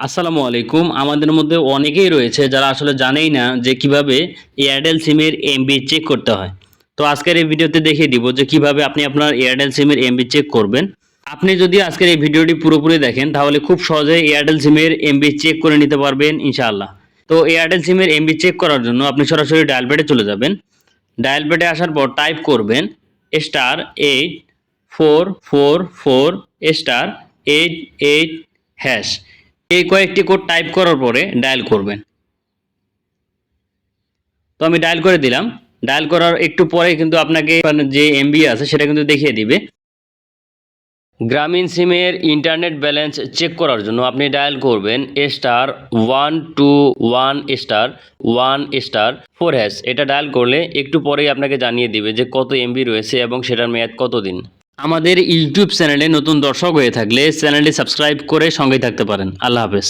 আসসালামু আলাইকুম। আমাদের মধ্যে অনেকেই রয়েছে যারা আসলে জানেই না যে কীভাবে এয়ারটেল সিমের এমবি চেক করতে হয়। তো আজকের এই ভিডিওতে দেখিয়ে দিব যে কীভাবে আপনি আপনার এয়ারটেল সিমের এমবি চেক করবেন। আপনি যদি আজকের এই ভিডিওটি পুরোপুরি দেখেন, তাহলে খুব সহজে এয়ারটেল সিমের এমবি চেক করে নিতে পারবেন ইনশাআল্লাহ। তো এয়ারটেল সিমের এমবি চেক করার জন্য আপনি সরাসরি ডায়াল প্যাডে চলে যাবেন। ডায়াল প্যাডে আসার পর টাইপ করবেন star eight four four four star eight eight hash এই কয়েকটি কোড টাইপ করার পরে ডায়াল করবেন। তো আমি ডায়াল করে দিলাম। ডায়াল করার একটু পরে কিন্তু আপনাকে যে এমবি আছে সেটা কিন্তু দেখিয়ে দিবে। গ্রামীণ সিমের ইন্টারনেট ব্যালেন্স চেক করার জন্য আপনি ডায়াল করবেন star one two one star one star four hash. এটা ডায়াল করলে একটু পরেই আপনাকে জানিয়ে দিবে যে কত এমবি রয়েছে এবং সেটার মেয়াদ কতদিন। আমাদের ইউটিউব চ্যানেলে নতুন দর্শক হয়ে থাকলে চ্যানেলটি সাবস্ক্রাইব করে সঙ্গে থাকতে পারেন। আল্লাহ হাফেজ।